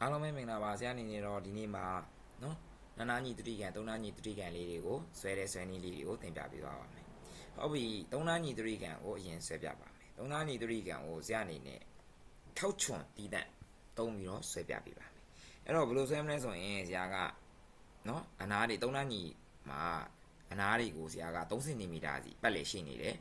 အားလုံးပဲမင်္ဂလာပါဆရာအနေနဲ့တော့ဒီနေ့မှာနော်နာနာညီတတိကံသုံးနာညီတတိကံလေးတွေကိုဆွဲတဲ့ဆွဲနည်းလေးတွေကိုသင်ပြပေးသွားပါမယ်ဟုတ်ပြီသုံးနာညီတတိကံကိုအရင်ဆွဲပြပါမယ်သုံးနာညီတတိကံကိုဆရာအနေနဲ့ထောက်ချွန်တီးတန့်သုံးပြီးတော့ဆွဲပြပေးပါမယ်အဲ့တော့ဘယ်လိုဆွဲမလဲဆိုရင်ဆရာကနော်အနားတွေသုံးနာညီမှာအနားတွေကိုဆရာက3စင်တီမီတာစီပတ်လေရှိနေတယ်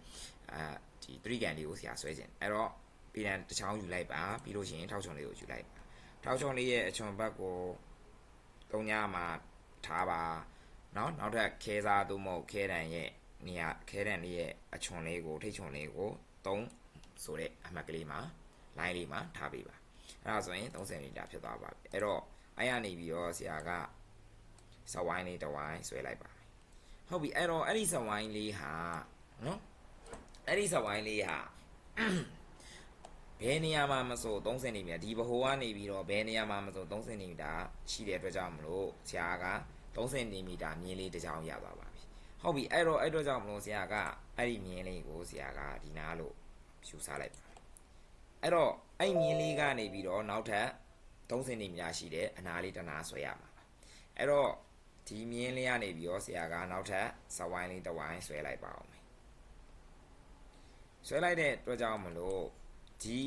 အဲဒီတတိကံလေးကိုဆရာဆွဲခြင်းအဲ့တော့ပြည်တန်တစ်ချောင်းယူလိုက်ပါပြီးလို့ရှိရင်ထောက်ချွန်လေးကိုယူလိုက်ပါ ထောက်ချုံလေးရဲ့အချွန်ဘက်ကိုတုံညာမှာထားပါเนาะနောက်ထပ်ခဲစားသို့မဟုတ်ခဲတန်ရဲ့နေရာခဲတန်လေးရဲ့အချွန်လေးကိုထိတ်ချွန်လေးကို3ဆိုတဲ့အမှတ်ကလေးမှာ line လေးမှာထားပေးပါအဲ့ဒါဆိုရင်30လီတာဖြစ်သွားပါပြီအဲ့တော့အဲ့ရနေပြီးတော့ဆရာကစဝိုင်းလေးတစ်ဝိုင်းဆွဲလိုက်ပါမယ်ဟုတ်ပြီအဲ့တော့အဲ့ဒီစဝိုင်းလေးဟာနော်အဲ့ဒီစဝိုင်းလေးဟာ ဘ ယ်နေရာမှာမဆို3စင်တီမီတာဒီဘဟိုကနေပြီးတော့ဘယ်နေရာမှာမဆို3စင်တီမီတာရှိတဲ့အတွက်ကြောင့်မလို့ဆရာက3စင်တီမီတာမြင်းလေးတစ်ချောင်းရသွားပါပြီဟုတ်ပြီအဲ့တော့အဲ့တော့ကြောင့်မလို့ဆရာကအဲ့ဒီမြင်းလေးကိုဆရာကဒီနားလို့ဖြူစားလိုက်ပါအဲ့တော့အဲ့မြင်းလေးကနေပြီးတော့နောက်ထပ်3စင်တီမီတာရှိတဲ့အနားလေးတစ်နားဆွဲရမှာပါအဲ့တော့ဒီမြင်းလေးကနေပြီးတော့ဆရာကနောက်ထပ်စဝိုင်းလေးတစ်ဝိုင်းဆွဲလိုက်ပါအောင်မယ်ဆွဲလိုက်တဲ့အတွက်ကြောင့်မလို့ ဒီ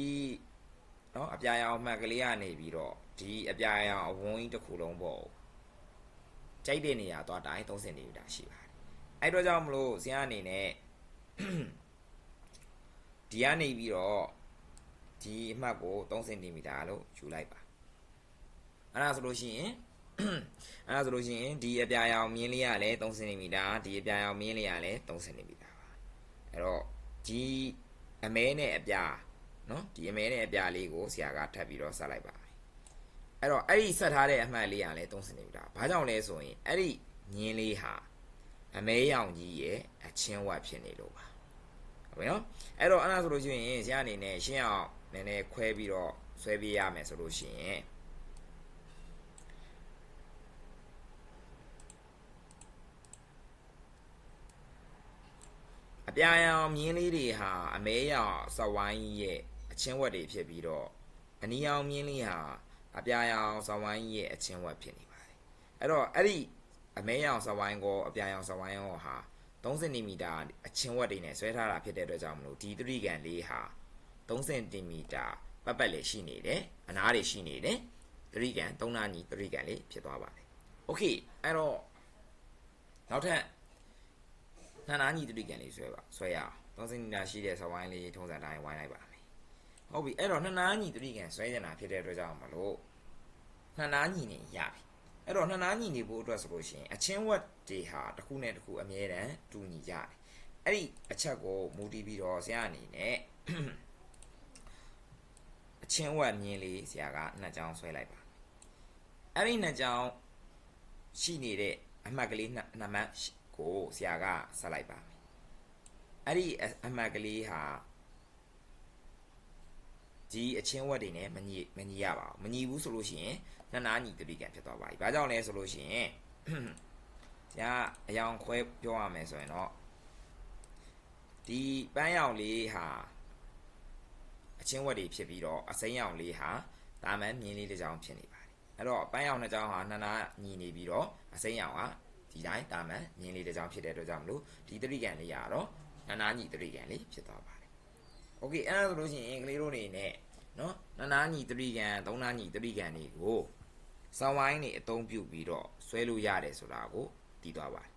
နော်အပြာရောင်အမှတ်ကလေးကနေပြီးတော့ဒီအပြာရောင်အဝန်းကြီးတစ်ခုလုံးပေါ့ကြိုက်တဲ့နေရာသွားတိုင်း30နေယူတာရှိပါတယ်အဲ့တော့ကြောင့်မလို့ဇင်းအနေနဲ့ဒီကနေပြီးတော့ဒီအမှတ်ကို3စင်တီမီတာလို့ယူလိုက်ပါအဲ့ဒါဆိုလို့ရှိရင်အဲ့ဒါဆိုလို့ရှိရင်ဒီအပြာရောင်မြင်းလေးကလည်း3စင်တီမီတာဒီအပြာရောင်မြင်းလေးကလည်း3စင်တီမီတာပါအဲ့တော့ဒီအမဲနဲ့အပြာ နော်ဒီအမဲနဲ့အပြာလေးကိုဆရာကထပ်ပြီးတော့ဆက်လိုက်ပါမယ်အဲ့တော့အဲ့ဒီဆက်ထားတဲ့အမှတ်လေးကလည်း3စင်တီမီတာဘာကြောင့်လဲဆိုရင်အဲ့ဒီညင်းလေးဟာအမဲရောင်ကြီးရဲ့အချင်းဝတ်ဖြစ်နေလို့ပါဟုတ်ပြီနော်အဲ့တော့အဲ့ဒါဆိုလို့ရှိရင်ဆရာအနေနဲ့ရှင်းအောင်နည်းနည်းခွဲပြီးတော့ဆွဲပြရမယ်ဆိုလို့ရှိရင်အပြာရောင်မြင်းလေးတွေဟာအမဲရောင်စဝိုင်းရဲ့အ ချင်းဝတ်တွေဖြစ်ပြီးတော့အနီရောင်မြင်းလေးဟာအပြာရောင်စဝိုင်းရဲ့အချင်းဝတ်ဖြစ်နေပါတယ်အဲ့တော့အဲ့ဒီအမဲရောင်စဝိုင်းကောအပြာရောင်စဝိုင်းကောဟာ3စင်တီမီတာအချင်းဝတ်တွေနဲ့ဆွဲထားတာဖြစ်တဲ့အတွက်ကြောင့်မလို့ဒီသတိကန်လေးဟာ3စင်တီမီတာပတ်ပတ်လေးရှိနေတယ်အနားတွေရှိနေတယ်သတိကန်3နာညီသတိကန်လေးဖြစ်သွားပါတယ်โอเคအဲ့တော့နောက်ထပ် နှစ်နာညီတတိကန်လေးဆွဲပါဆွဲရအောင်သုံးစင်နာရှိတဲ့စဝိုင်းလေးထုံးစံတိုင်းဝိုင်းလိုက်ပါမယ် ် ဟုတ်ပြီအဲ့တော့နှစ်နာညီတတိကန်ဆွဲနေတာဖြစ်တဲ့အတွက်ကြောင့်မလို့နှစ်နာညီနေရပြီအဲ့တော့နှစ်နာညီနေဖို့အတွက်ဆိုလို့ရှိရင်အချင်းဝတ်တွေဟာတစ်ခုနဲ့တစ်ခုအမြဲတမ်းတူညီကြတယ်အဲ့ဒီအချက်ကိုမူတည်ပြီးတော့ဆရာအနေနဲ့အချင်းဝတ်မြင်းလေးဆရာကနှစ်ကြောင်းဆွဲလိုက်ပါအဲ့ဒီနှစ်ကြောင်းရှိနေတဲ့အမှတ်ကလေးနှစ်နှစ်မှတ်ကိုဆရာကဆက်လိုက်ပါမယ်အဲ့ဒီအအမှတ်ကလေးဟာ ဒီအချင်းဝတ်တွေနဲ့မညီမညီရပါဘူးမညီဘူးဆိုလို့ရှိရင်နှစ်နာညီတတိကံဖြစ်သွားပါပြီဘာကြောင့်လဲဆိုလို့ရှိရင်ဆရာအယောင်ခွဲပြောရမယ်ဆိုရင်တော့ဒီပန်းရောင်လေးဟာအချင်းဝတ်တွေဖြစ်ပြီးတော့အစိမ်းရောင်လေးဟာတာမန်မြင်းလေးတစ်ကြောင်ဖြစ်နေပါတယ်အဲ့တော့ပန်းရောင်တစ်ကြောင်ဟာနှစ်နာညီနေပြီးတော့အစိမ်းရောင်ဟာဒီတိုင်းတာမန်မြင်းလေးတစ်ကြောင်ဖြစ်တဲ့အတွက်ကြောင့်မလို့ဒီတတိကံလေးရတော့နှစ်နာညီတတိကံလေးဖြစ်သွားပါတယ် โอเคအဲ့ဒါဆိုလို့ရှိရင်ကလေးတို့နေနဲ့နော်နှစ်နာညီတတိကံသုံးနာညီတတိကံတွေကိုစောင်းဝိုင်းနေအသုံးပြုပြီးတော့ဆွဲလို့ရတယ်ဆိုတာကိုသိသွားပါတယ်